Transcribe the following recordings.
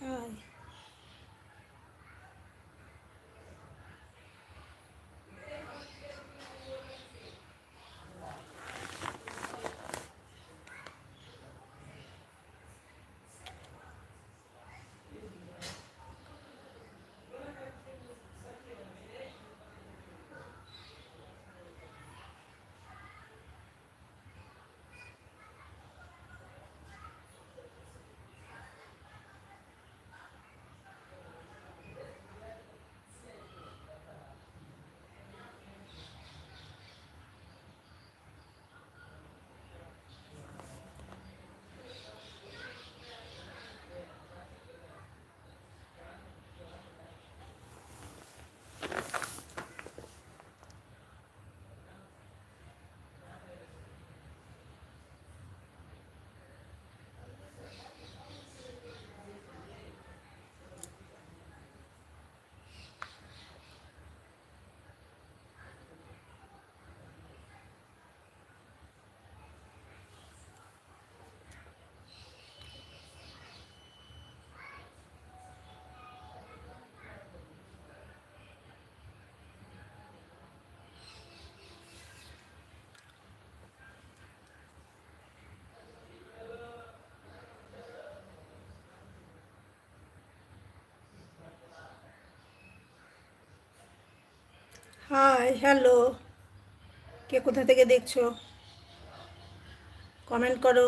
High hi hello কে কোথা থেকে দেখছ? কমেন্ট করো।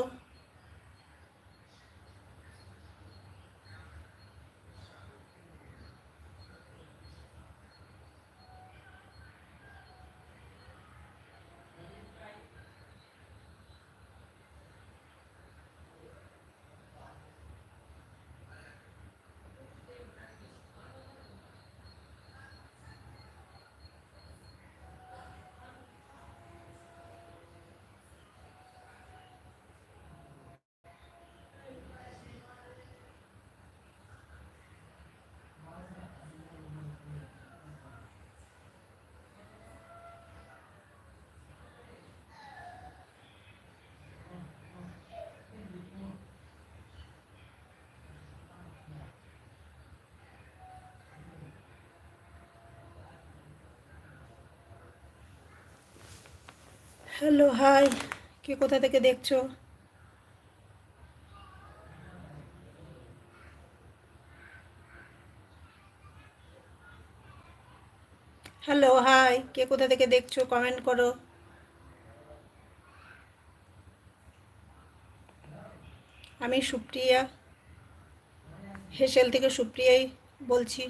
Hello, hi. কে কোথা থেকে দেখছ? Hello, hi. কে কোথা থেকে দেখছ? কমেন্ট করো। আমি সুপ্রিয়া। হেসেল থেকে সুপ্রিয়াই বলছি।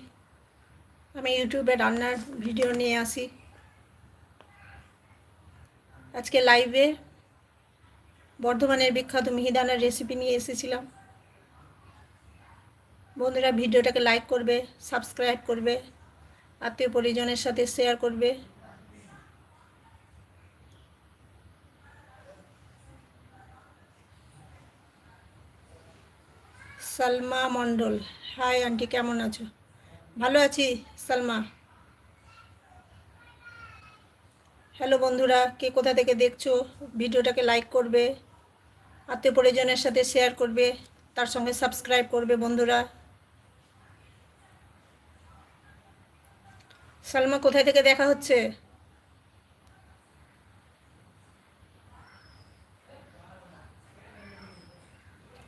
আমি ইউটিউবে রান্নার ভিডিও নিয়ে আসি। আজকে লাইভে বর্ধমানের বিখ্যাত মিহিদানার রেসিপি নিয়ে এসেছিলাম। বন্ধুরা ভিডিওটাকে লাইক করবে সাবস্ক্রাইব করবে, আত্মীয় পরিজনের সাথে শেয়ার করবে। সালমা মণ্ডল হাই আন্টি, কেমন আছো? ভালো আছি সালমা? হ্যালো বন্ধুরা, কে কোথা থেকে দেখছ? ভিডিওটাকে লাইক করবে, আত্মীয় পরিজনের সাথে শেয়ার করবে, তার সঙ্গে সাবস্ক্রাইব করবে বন্ধুরা। সালমা, কোথায় থেকে দেখা হচ্ছে?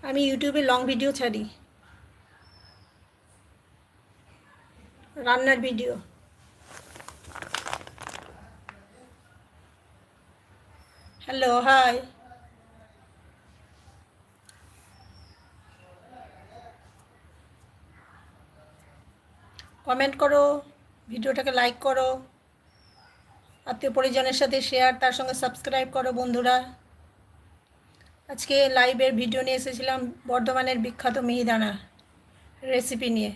আমি ইউটিউবে লং ভিডিও ছাড়ি। রান্নার ভিডিও হ্যালো হাই কমেন্ট করো, ভিডিওটাকে লাইক করো। আত্মীয় পরিজনের সাথে শেয়ার তার সঙ্গে সাবস্ক্রাইব করো বন্ধুরা। আজকে লাইভের ভিডিও নিয়ে এসেছিলাম বর্ধমানের বিখ্যাত মিহিদানা রেসিপি নিয়ে।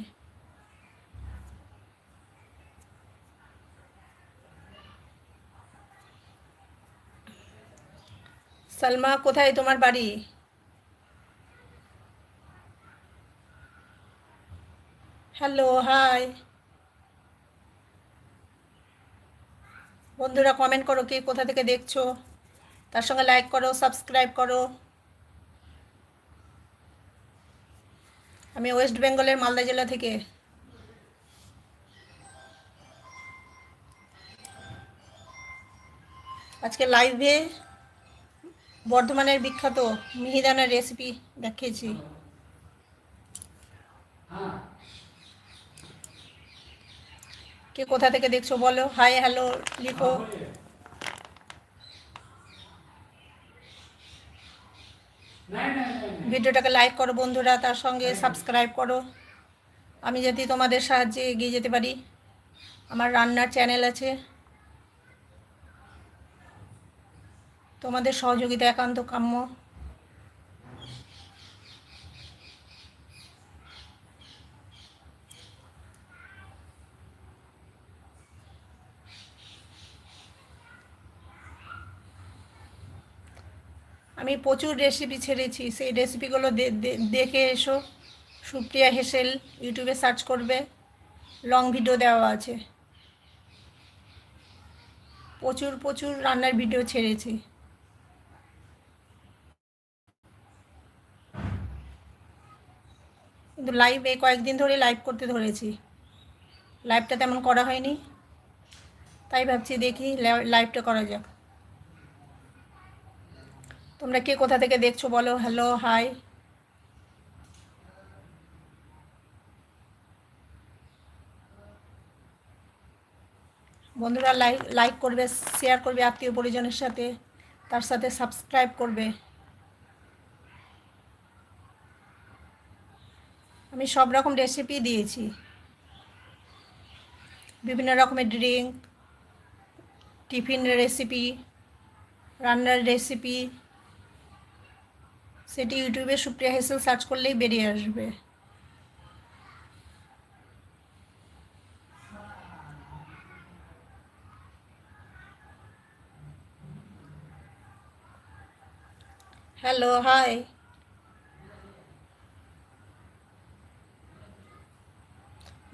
সালমা, কোথায় তোমার বাড়ি? হ্যালো হাই বন্ধুরা কমেন্ট করো কে, কোথা থেকে দেখছ? তার সঙ্গে লাইক করো সাবস্ক্রাইব করো। আমি ওয়েস্ট বেঙ্গলের মালদা জেলা থেকে। আজকে লাইভে বর্ধমানের বিখ্যাত মিহিদানার রেসিপি দেখিয়েছি। কে কোথা থেকে দেখছ বলো? হাই হ্যালো লিখো। ভিডিওটাকে লাইক করো বন্ধুরা, তার সঙ্গে সাবস্ক্রাইব করো। আমি যদি তোমাদের সাহায্যে এগিয়ে যেতে পারি, আমার রান্নার চ্যানেল আছে। তোমাদের সহযোগিতা একান্ত কাম্য। আমি প্রচুর রেসিপি ছেড়েছি। সেই রেসিপিগুলো দেখে এসো। সুপ্রিয়া হেসেল ইউটিউবে সার্চ করবে। লং ভিডিও দেওয়া আছে। প্রচুর প্রচুর রান্নার ভিডিও ছেড়েছি। কিন্তু লাইভ এই কয়েকদিন ধরে লাইভ করতে ধরেছি। লাইভটা তেমন করা হয়নি। তাই ভাবছি দেখি লাইভটা করা যাক। তোমরা কে কোথা থেকে দেখছ বলো? হ্যালো হাই বন্ধুরা লাইক লাইক করবে শেয়ার করবে আত্মীয় পরিজনের সাথে। তার সাথে সাবস্ক্রাইব করবে। আমি সব রকম রেসিপি দিয়েছি। বিভিন্ন রকমের ড্রিঙ্ক টিফিন রেসিপি রান্নার রেসিপি সেটি ইউটিউবে সুপ্রিয়া হেসেল সার্চ করলেই বেরিয়ে আসবে। হ্যালো হাই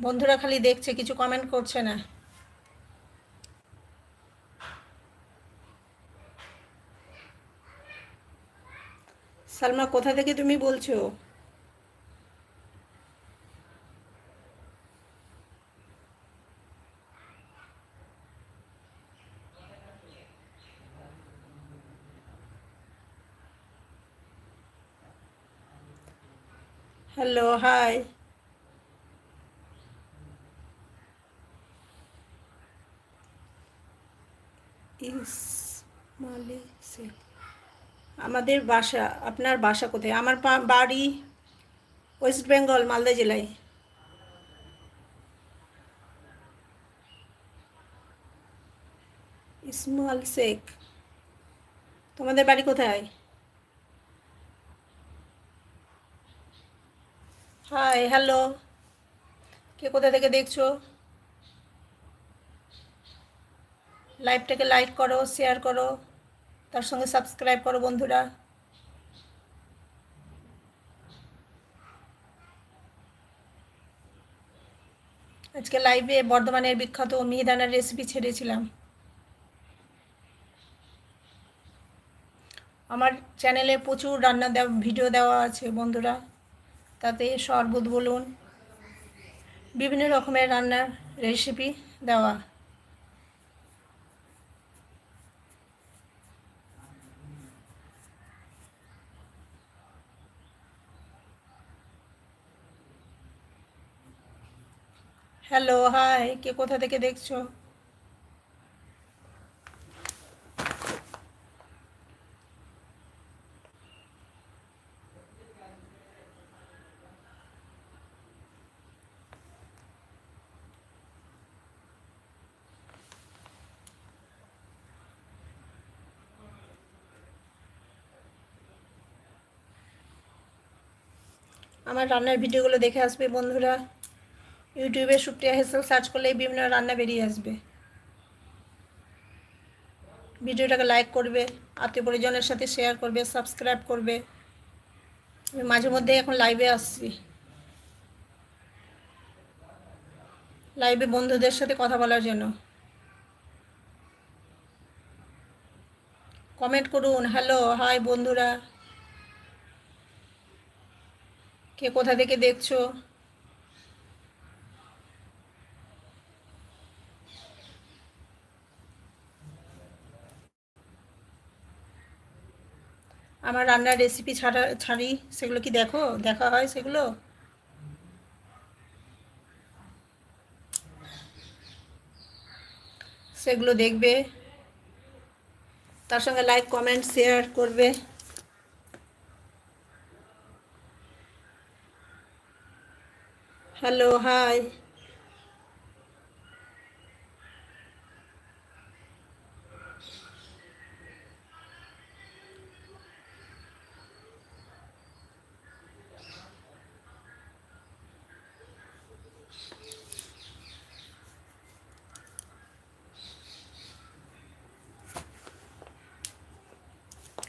বন্ধুরা খালি দেখছে কিছু কমেন্ট করছে না। সালমা কোথা থেকে তুমি বলছো? হ্যালো হাই শেখ আমাদের বাসা, আপনার বাসা কোথায়? আমার বাড়ি ওয়েস্ট বেঙ্গল, মালদা জেলায়। ইসমাল শেখ, তোমাদের বাড়ি কোথায়? হাই হ্যালো কে কোথা থেকে দেখছ? লাইভটাকে লাইক করো, শেয়ার করো, তার সঙ্গে সাবস্ক্রাইব করো বন্ধুরা। আজকে লাইভে বর্ধমানের বিখ্যাত মিহিদানার রেসিপি ছেড়েছিলাম। আমার চ্যানেলে প্রচুর রান্না দেওয়া ভিডিও দেওয়া আছে বন্ধুরা। তাতে শরবত বলুন, বিভিন্ন রকমের রান্নার রেসিপি দেওয়া। হ্যালো হাই কে কোথা থেকে দেখছ? আমার রান্নার ভিডিওগুলো দেখে আসবে বন্ধুরা। ইউটিউবে সুপ্রিয়া হেসেল সার্চ করলে বিভিন্ন রান্না বেরিয়ে আসবে। ভিডিওটাকে লাইক করবে আত্মীয় পরিজনের সাথে শেয়ার করবে সাবস্ক্রাইব করবে। আমি মাঝে মধ্যে এখন লাইভে আসছি। লাইভে বন্ধুদের সাথে কথা বলার জন্য। কমেন্ট করুন হ্যালো হাই বন্ধুরা। কে কোথা থেকে দেখছ? আমার রান্নার রেসিপি ছাড়া, ছাড়ি, সেগুলো কি দেখো? দেখা হয় সেগুলো? সেগুলো দেখবে। তার সঙ্গে লাইক কমেন্ট শেয়ার করবে। হ্যালো হাই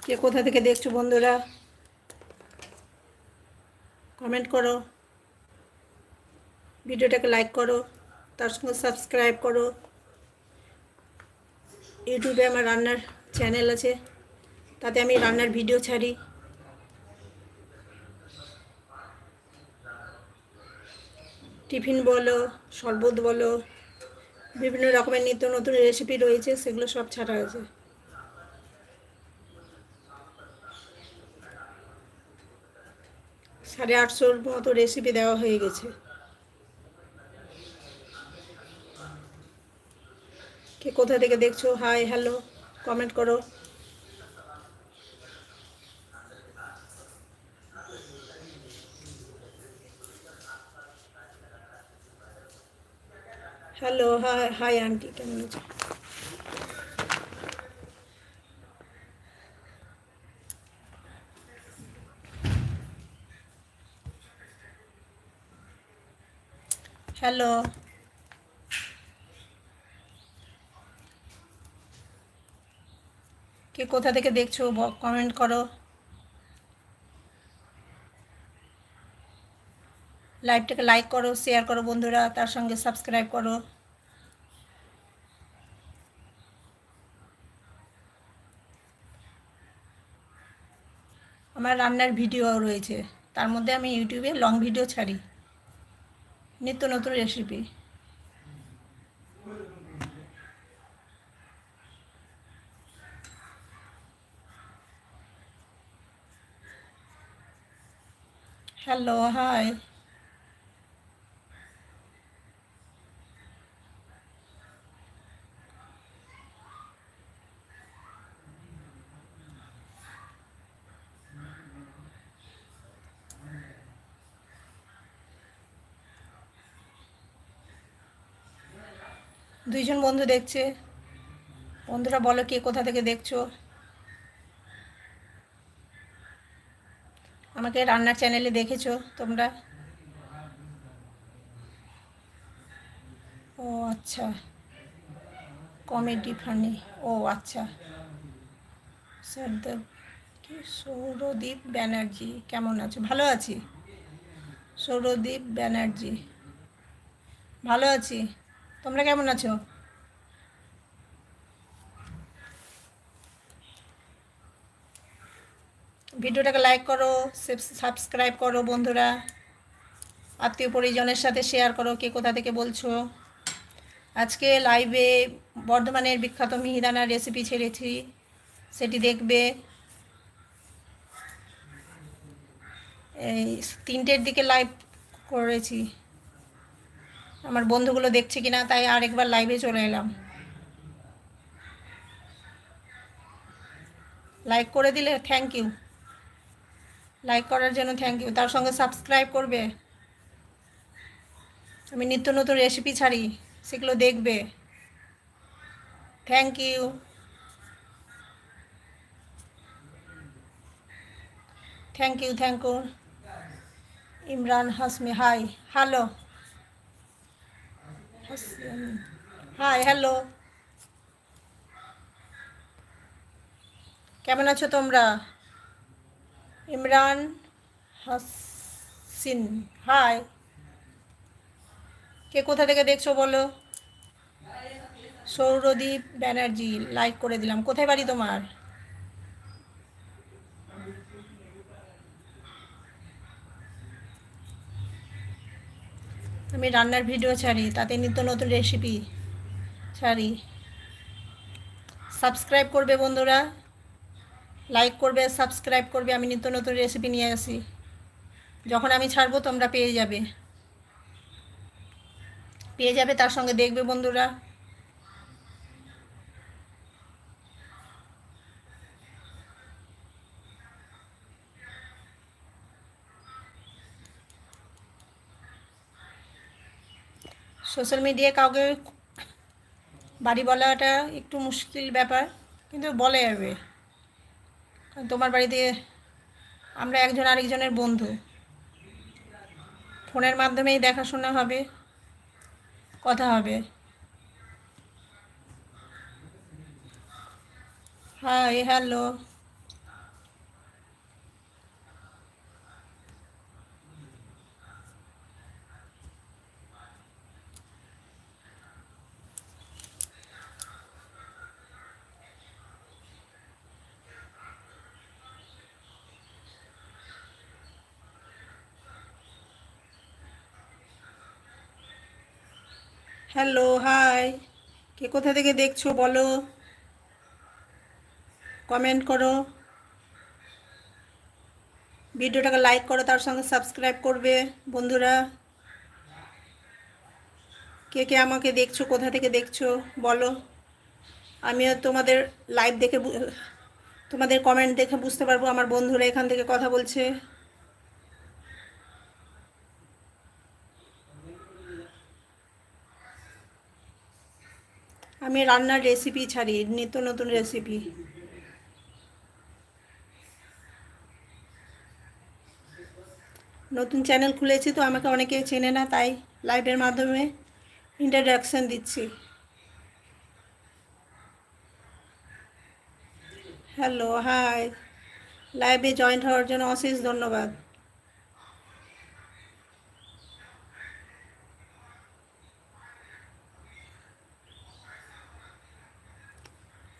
কে কোথা থেকে দেখছ বন্ধুরা? কমেন্ট করো। ভিডিওটাকে লাইক করো, তার সঙ্গে সাবস্ক্রাইব করো। ইউটিউবে আমার রান্নার চ্যানেল আছে, তাতে আমি রান্নার ভিডিও ছাড়ি। টিফিন বলো, শরবত বলো, বিভিন্ন রকমের নিত্য নতুন রেসিপি রয়েছে, সেগুলো সব ছাড়া হয়েছে। সাড়ে আটশোর মতো রেসিপি দেওয়া হয়ে গেছে। কে কোথা থেকে দেখছ? হাই হ্যালো কমেন্ট করো। হ্যালো হাই হাই আন্টি কেমন আছো? হ্যালো। কে কোথা থেকে দেখছ কমেন্ট করো। লাইভটাকে লাইক করো শেয়ার করো বন্ধুরা, তার সঙ্গে সাবস্ক্রাইব করো। আমার রান্নার ভিডিও রয়েছে, তার মধ্যে আমি ইউটিউবে লং ভিডিও ছাড়ি। নিত্য নতুন রেসিপি হ্যালো হাই দুইজন বন্ধু দেখছে। বন্ধুরা বলো কে কোথা থেকে দেখছ? আমাকে রান্নার চ্যানেলে দেখেছ তোমরা? ও আচ্ছা। কমেডি ফানি ও আচ্ছা। সরদেব কি সৌরদীপ ব্যানার্জি, কেমন আছো? ভালো আছি? সৌরদীপ ব্যানার্জি, ভালো আছি? তোমরা কেমন আছো? ভিডিওটাকে লাইক করো সাবস্ক্রাইব করো বন্ধুরা। আত্মীয় পরিজনের সাথে শেয়ার করো, কে কোথা থেকে বলছো। আজকে লাইভে বর্ধমানের বিখ্যাত মিহিদানার রেসিপি ছেড়েছি, সেটি দেখবে। এই তিনটের দিকে লাইভ করেছি। আমার বন্ধুগুলো দেখছে কিনা, তাই আরেকবার লাইভে চলে এলাম। লাইক করে দিলে থ্যাংক ইউ লাইক করার জন্য থ্যাংক ইউ তার সঙ্গে সাবস্ক্রাইব করবে। আমি নিত্য নতুন রেসিপি ছাড়ি, সেগুলো দেখবে। Thank you thank you thank you Emraan Hashmi hi hello hi hello কেমন আছো তোমরা? ইমরান হাসিন হাই কে কোথা থেকে দেখছ বলো? সৌরদীপ ব্যানার্জি লাইক করে দিলাম। কোথায় বাড়ি তোমার? আমি রান্নার ভিডিও ছাড়ি, তাতে নিত্য নতুন রেসিপি ছাড়ি। সাবস্ক্রাইব করবে বন্ধুরা লাইক করবে সাবস্ক্রাইব করবে, আমি নিত্য নতুন রেসিপি নিয়ে আসি। যখন আমি ছাড়বো তোমরা পেয়ে যাবে। পেয়ে যাবে তার সঙ্গে দেখবে বন্ধুরা। সোশ্যাল মিডিয়ায় কাউকে বাড়ি বলাটা একটু মুশকিল ব্যাপার, কিন্তু বলে যাবে। তোমার বাড়িতে আমরা একজন আরেকজনের বন্ধু। ফোনের মাধ্যমেই দেখাশোনা হবে, কথা হবে। Hi hello hello, hi. কে কোথা থেকে দেখছ বলো? কমেন্ট করো। ভিডিওটাকে লাইক করো, তার সঙ্গে সাবস্ক্রাইব করবে বন্ধুরা। কে কে আমাকে দেখছ, কোথা থেকে দেখছ বলো। আমিও তোমাদের লাইভ দেখে তোমাদের কমেন্ট দেখে বুঝতে পারব, আমার বন্ধুরা এখান থেকে কথা বলছে। আমি রান্নার রেসিপি ছাড়ি, নিত্য নতুন রেসিপি নতুন চ্যানেল খুলেছি তো আমাকে অনেকে চেনে না, তাই লাইভের মাধ্যমে ইন্ট্রোডাকশান দিচ্ছি। হ্যালো হাই লাইভে জয়েন্ট হওয়ার জন্য অশেষ ধন্যবাদ।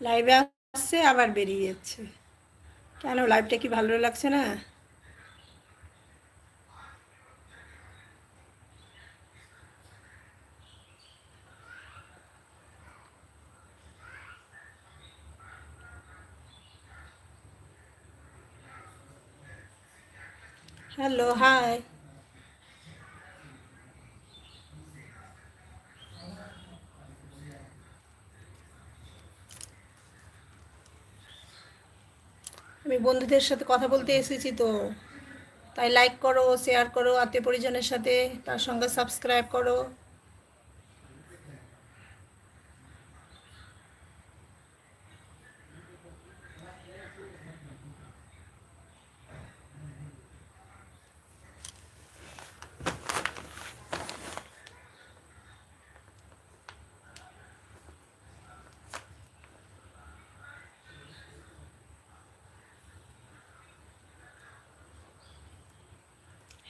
লাইভে আসছে আবার বেরিয়ে যাচ্ছে কেন? লাইভটা কি ভালো লাগছে না? হ্যালো হাই আমি বন্ধুদের সাথে কথা বলতে এসেছি তো। তাই লাইক করো শেয়ার করো, আত্মীয় পরিজনের সাথে, তার সঙ্গে সাবস্ক্রাইব করো।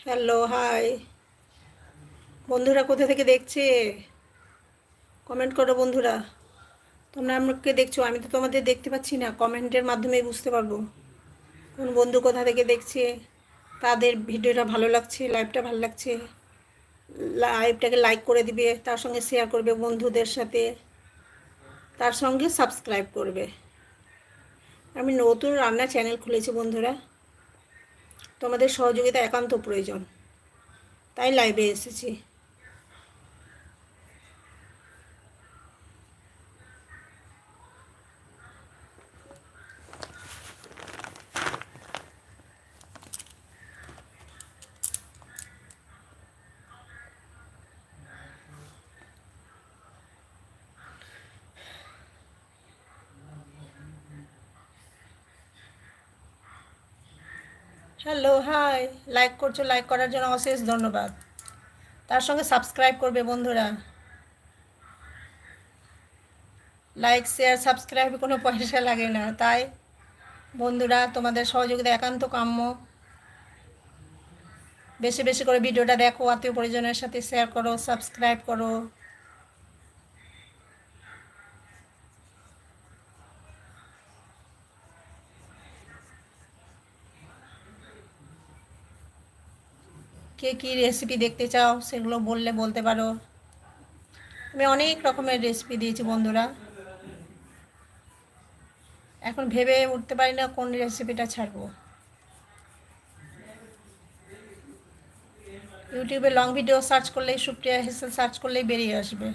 হ্যালো হাই বন্ধুরা কোথা থেকে দেখছে? কমেন্ট করো বন্ধুরা। তোমরা আমাকে দেখছ? আমি তো তোমাদের দেখতে পাচ্ছি না। কমেন্টের মাধ্যমেই বুঝতে পারব। কোন বন্ধু কোথা থেকে দেখছে? তাদের ভিডিওটা ভালো লাগছে? লাইভটা ভালো লাগছে? লাইভটাকে লাইক করে দিবে। তার সঙ্গে শেয়ার করবে বন্ধুদের সাথে। তার সঙ্গে সাবস্ক্রাইব করবে। আমি নতুন রান্না চ্যানেল খুলেছি বন্ধুরা। তোমাদের সহযোগিতা একান্ত প্রয়োজন। তাই লাইভে এসেছি। হাই লাইক করছ লাইক করার জন্য অশেষ ধন্যবাদ। তার সঙ্গে সাবস্ক্রাইব করবে বন্ধুরা। লাইক শেয়ার সাবস্ক্রাইবে কোনো পয়সা লাগে না। তাই বন্ধুরা, তোমাদের সহযোগিতা একান্ত কাম্য। বেশি বেশি করে ভিডিওটা দেখো, আত্মীয় পরিজনের সাথে শেয়ার করো সাবস্ক্রাইব করো। কে কী রেসিপি দেখতে চাও, সেগুলো বললে বলতে পারো। আমি অনেক রকমের রেসিপি দিয়েছি বন্ধুরা। এখন ভেবে উঠতে পারি না কোন রেসিপিটা ছাড়বো। ইউটিউবে লং ভিডিও সার্চ করলেই, সুপ্রিয়া হেসেল সার্চ করলেই বেরিয়ে আসবে।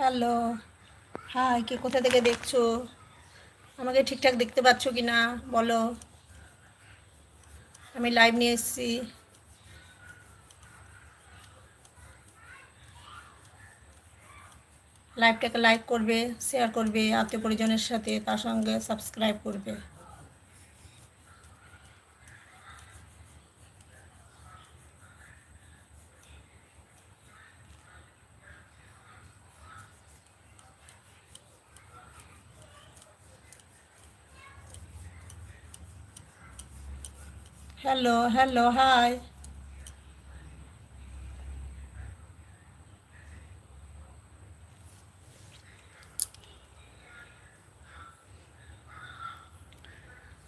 হ্যালো। হাই, কে কোথা থেকে দেখছ? আমাকে ঠিকঠাক দেখতে পাচ্ছ কি না? বলো। আমি লাইভ নিয়ে এসেছি। লাইভটাকে লাইক করবে শেয়ার করবে আত্মীয় পরিজনের সাথে, তার সঙ্গে সাবস্ক্রাইব করবে। হ্যালো হ্যালো হাই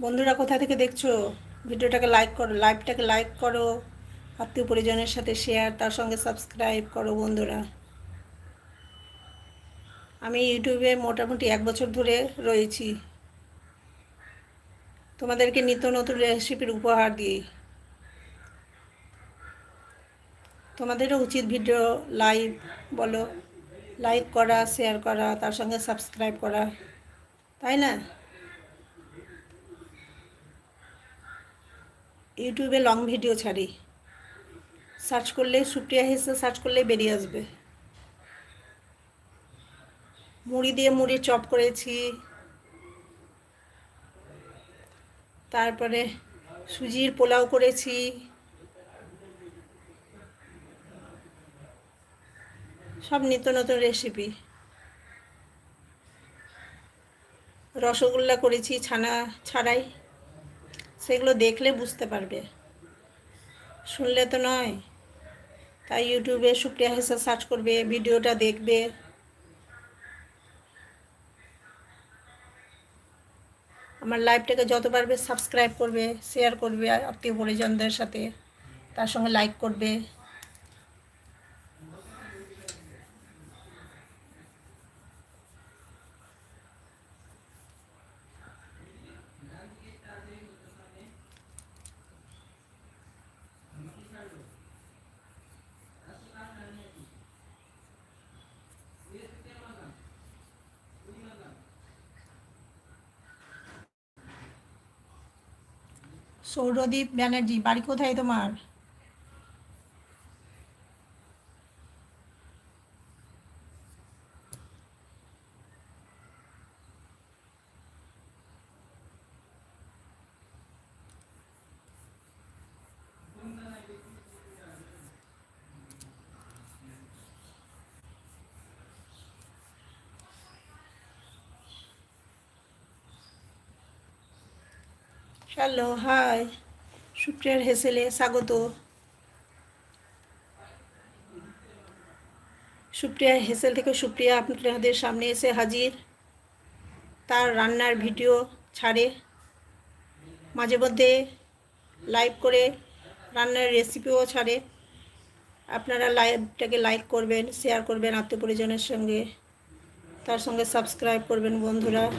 বন্ধুরা, কোথা থেকে দেখছ? ভিডিওটাকে লাইক করো লাইভটাকে লাইক করো, আত্মীয় পরিজনের সাথে শেয়ার তার সঙ্গে সাবস্ক্রাইব করো বন্ধুরা। আমি ইউটিউবে মোটামুটি এক বছর ধরে রয়েছি। তোমাদেরকে নিত্য নতুন রেসিপির উপহার দিই। তোমাদেরও উচিত ভিডিও লাইভ বলো লাইক করা শেয়ার করা, তার সঙ্গে সাবস্ক্রাইব করা, তাই না? ইউটিউবে লং ভিডিও ছাড়ি। সার্চ করলে, সুপ্রিয়া হেসে সার্চ করলে বেরিয়ে আসবে। মুড়ি দিয়ে মুড়ি চপ করেছি। তারপরে সুজির পোলাও করেছি। সব নিত্য নতুন রেসিপি রসগোল্লা করেছি ছানা ছাড়াই। সেগুলো দেখলে বুঝতে পারবে। শুনলে তো নয়। তাই ইউটিউবে সুপ্রিয়া হেসা সার্চ করবে, ভিডিওটা দেখবে। আমার লাইভটাকে যত পারবে সাবস্ক্রাইব করবে শেয়ার করবে, আত্মীয় পরিজনদের সাথে, তার সঙ্গে লাইক করবে। সৌরদীপ ব্যানার্জি বাড়ি কোথায় তোমার? Hello, high. সুপ্রিয়ার হেসেলে স্বাগত। সুপ্রিয়া হেসেল থেকে সুপ্রিয়া আপনাদের সামনে এসে হাজির। তার রান্নার ভিডিও ছাড়ে। মাঝে মধ্যে লাইভ করে রান্নার রেসিপিও ছাড়ে। আপনারা লাইভটাকে লাইক করবেন শেয়ার করবেন আত্মীয় পরিজনের সঙ্গে। তার সঙ্গে সাবস্ক্রাইব করবেন বন্ধুরা।